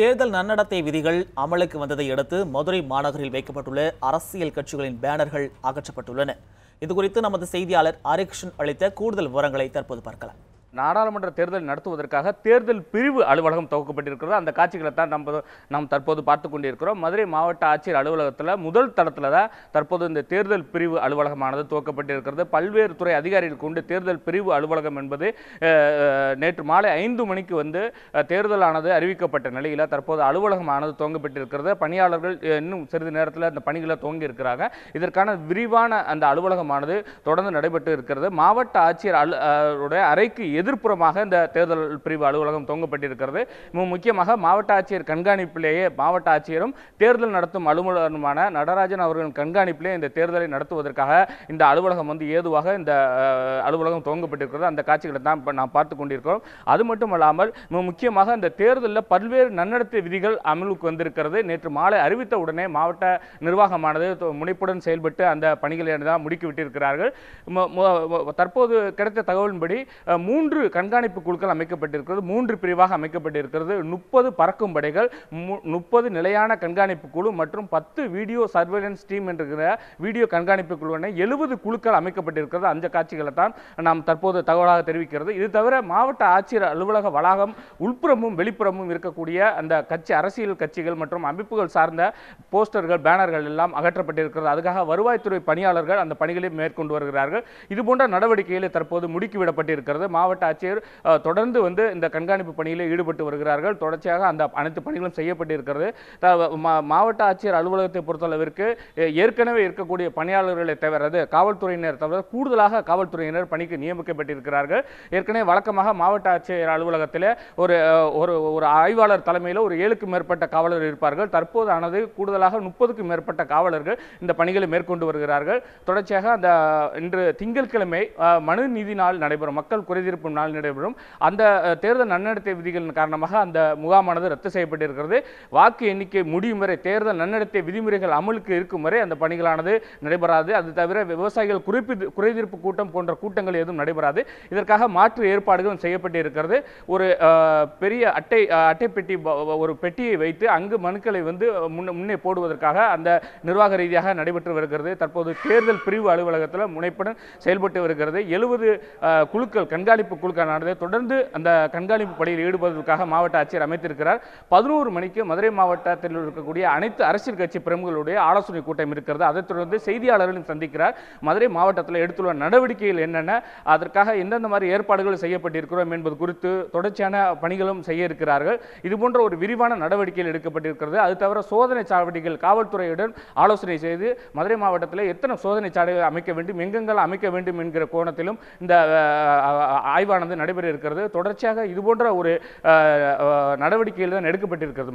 தேர்தல் நன்னடத்தை விதிகள் அமலுக்கு வந்ததை அடுத்து மதுரை மாநகரில் வைக்கப்பட்டுள்ள அரசியல் கட்சிகளின் பேனர்கள் அகற்றப்பட்டுள்ளன. இதுகுறித்து நமது செய்தியாளர் ஹரிகிருஷ்ணன் அளித்த கூடுதல் விவரங்களை தற்போது பார்க்கலாம். நாடாளுமன்ற தேர்தல் நடத்துவதற்காக தேர்தல் பிரிவு அலுவலகம் துவக்கப்பட்டிருக்கிறது. அந்த காட்சிகளை தான் நம்ம நாம் தற்போது பார்த்து கொண்டிருக்கிறோம். மதுரை மாவட்ட ஆட்சியர் அலுவலகத்தில் முதல் தளத்தில் தான் தற்போது இந்த தேர்தல் பிரிவு அலுவலகமானது துவக்கப்பட்டிருக்கிறது. பல்வேறு துறை அதிகாரிகள் கொண்டு தேர்தல் பிரிவு அலுவலகம் என்பது நேற்று மாலை ஐந்து மணிக்கு வந்து தேர்தலானது அறிவிக்கப்பட்ட நிலையில் தற்போது அலுவலகமானது துவங்கப்பட்டிருக்கிறது. பணியாளர்கள் இன்னும் சிறிது நேரத்தில் அந்த பணிகளை துவங்கி இருக்கிறாங்க இதற்கான விரிவான அந்த அலுவலகமானது தொடர்ந்து நடைபெற்று இருக்கிறது. மாவட்ட ஆட்சியர் அலுடைய அறைக்கு உடைய எதிர்ப்புறமாக இந்த தேர்தல் பிரிவு அலுவலகம் துவங்கப்பட்டிருக்கிறது. முக்கியமாக மாவட்ட ஆட்சியர் கண்காணிப்பிலேயே மாவட்ட ஆட்சியரும் தேர்தல் நடத்தும் அலுவலருமான நடராஜன் அவர்களின் கண்காணிப்பிலே இந்த தேர்தலை நடத்துவதற்காக இந்த அலுவலகம் வந்து ஏதுவாக இந்த அலுவலகம் துவங்கப்பட்டிருக்கிறது. அந்த காட்சிகளை தான் இப்போ நாம் பார்த்து கொண்டிருக்கிறோம். அது மட்டும் அல்லாமல் முக்கியமாக இந்த தேர்தலில் பல்வேறு நன்னடத்தை விதிகள் அமலுக்கு வந்திருக்கிறது. நேற்று மாலை அறிவித்த உடனே மாவட்ட நிர்வாகமானது தொ- முனைப்புடன் செயல்பட்டு அந்த பணிகளை தான் முடுக்கிவிட்டிருக்கிறார்கள். தற்போது கிடைத்த தகவலின்படி மூன்று மூன்று கண்காணிப்பு குழுக்கள் அமைக்கப்பட்டிருக்கிறது மூன்று பிரிவாக அமைக்கப்பட்டிருக்கிறது. முப்பது பறக்கும் படைகள் முப்பது நிலையான கண்காணிப்பு குழு மற்றும் பத்து வீடியோ சர்வேலன்ஸ் டீம் என்கிற வீடியோ கண்காணிப்பு குழுவினை எழுபது குழுக்கள் அமைக்கப்பட்டிருக்கிறது. அந்த காட்சிகளை தான் நாம் தற்போது தகவலாக தெரிவிக்கிறது. இது தவிர மாவட்ட ஆட்சியர் அலுவலக வளாகம் உள்புறமும் வெளிப்புறமும் இருக்கக்கூடிய அந்த கட்சி அரசியல் கட்சிகள் மற்றும் அமைப்புகள் சார்ந்த போஸ்டர்கள் பேனர்கள் எல்லாம் அகற்றப்பட்டிருக்கிறது. அதுக்காக வருவாய்த்துறை பணியாளர்கள் அந்த பணிகளை மேற்கொண்டு வருகிறார்கள். இதுபோன்ற நடவடிக்கைகளை தற்போது முடுக்கிவிடப்பட்டிருக்கிறது. மாவட்ட ஆட்சியர் தொடர்ந்து வந்து இந்த கண்காணிப்பு பணியில் ஈடுபட்டு வருகிறார்கள். தொடர்ச்சியாக அந்த அனைத்து பணிகளும் செய்யப்பட்டிருக்கிறது. மாவட்ட ஆட்சியர் அலுவலகத்தை பொறுத்தளவிற்கு ஏற்கனவே இருக்கக்கூடிய பணியாளர்களை தவிர காவல்துறையினர் தவிர கூடுதலாக காவல்துறையினர் பணிக்கு நியமிக்கப்பட்டிருக்கிறார்கள். ஏற்கனவே வழக்கமாக மாவட்ட ஆட்சியர் அலுவலகத்தில் ஒரு ஒரு ஒரு ஆய்வாளர் தலைமையில் ஒரு ஏழுக்கும் மேற்பட்ட காவலர் இருப்பார்கள். தற்போது ஆனது கூடுதலாக முப்பதுக்கும் மேற்பட்ட காவலர்கள் இந்த பணிகளை மேற்கொண்டு வருகிறார்கள். தொடர்ச்சியாக அந்த இன்று திங்கட்கிழமை மனு நீதி நாள் நடைபெறும். மக்கள் குறைதீர்ப்பு நாள் நடைபெறும். அந்த தேர்தல் நன்னடத்தை விதிகளின் காரணமாக அந்த முகாமானது ரத்து செய்யப்பட்டிருக்கிறது. வாக்கு எண்ணிக்கை முடியும் வரை தேர்தல் நன்னடத்தை விதிமுறைகள் அமலுக்கு இருக்கும் வரை அந்த பணிகளானது நடைபெறாது. அது தவிர விவசாயிகள் குறிப்பிட்டு குறைதீர்ப்பு கூட்டம் போன்ற கூட்டங்கள் எதுவும் நடைபெறாது. இதற்காக மாற்று ஏற்பாடுகளும் செய்யப்பட்டிருக்கிறது. ஒரு பெரிய அட்டை அட்டை பெட்டி ஒரு பெட்டியை வைத்து அங்கு மனுக்களை வந்து முன்னே போடுவதற்காக அந்த நிர்வாக ரீதியாக நடைபெற்று வருகிறது. தற்போது தேர்தல் பிரிவு அலுவலகத்தில் முனைப்புடன் செயல்பட்டு வருகிறது. எழுபது குழுக்கள் கண்காணிப்பு குழுக்களானது தொடர்ந்து அந்த கண்காணிப்பு பணியில் ஈடுபடுவதற்காக மாவட்ட ஆட்சியர் அமைத்திருக்கிறார். பதினோரு மணிக்கு மதுரை மாவட்டத்தில் இருக்கக்கூடிய அனைத்து அரசியல் கட்சி பிரமுகளுடைய ஆலோசனை கூட்டம் இருக்கிறது. அதைத் தொடர்ந்து செய்தியாளர்களும் சந்திக்கிறார். மதுரை மாவட்டத்தில் எடுத்துள்ள நடவடிக்கைகள் என்னென்ன? அதற்காக எந்தெந்த மாதிரி ஏற்பாடுகள் செய்யப்பட்டிருக்கிறோம் என்பது குறித்து தொடர்ச்சியான பணிகளும் செய்ய இருக்கிறார்கள். இது போன்ற ஒரு விரிவான நடவடிக்கைகள் எடுக்கப்பட்டிருக்கிறது. அது தவிர சோதனை சாவடிகள் காவல்துறையுடன் ஆலோசனை செய்து மதுரை மாவட்டத்தில் எத்தனை சோதனை சாவடிகள் அமைக்க வேண்டும் எங்கெங்கெல்லாம் அமைக்க வேண்டும் என்கிற கோணத்திலும் இந்த அஹ், ஆய்வானது நடைபெற இருக்கிறது. தொடர்ச்சியாக இதுபோன்ற ஒரு நடவடிக்கைகள் தான் எடுக்கப்பட்டிருக்கிறது.